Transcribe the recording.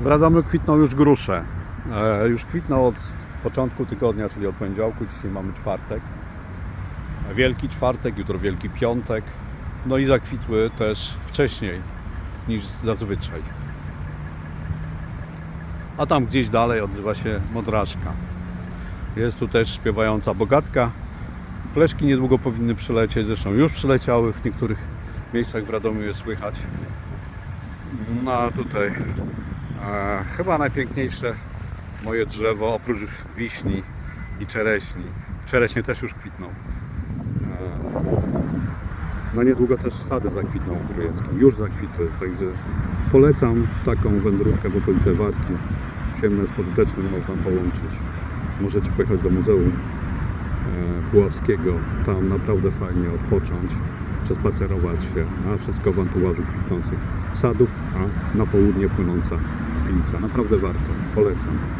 W Radomiu kwitną już grusze. E, już kwitną od początku tygodnia, czyli od poniedziałku. Dzisiaj mamy czwartek. Wielki czwartek, jutro Wielki Piątek. No i zakwitły też wcześniej niż zazwyczaj. A tam gdzieś dalej odzywa się modraszka. Jest tu też śpiewająca bogatka. Pleszki niedługo powinny przylecieć, zresztą już przyleciały, w niektórych miejscach w Radomiu je słychać. No a tutaj chyba najpiękniejsze moje drzewo oprócz wiśni i czereśni. Czereśnie też już kwitną. No niedługo też sady zakwitną w Grujeckim. Już zakwitły, także polecam taką wędrówkę w okolice Warki. Przyjemne z pożytecznym można połączyć. Możecie pojechać do Muzeum e, Puławskiego. Tam naprawdę fajnie odpocząć, przespacerować się, a wszystko w antułażu kwitnących sadów, a na południe płynąca Naprawdę warto, polecam.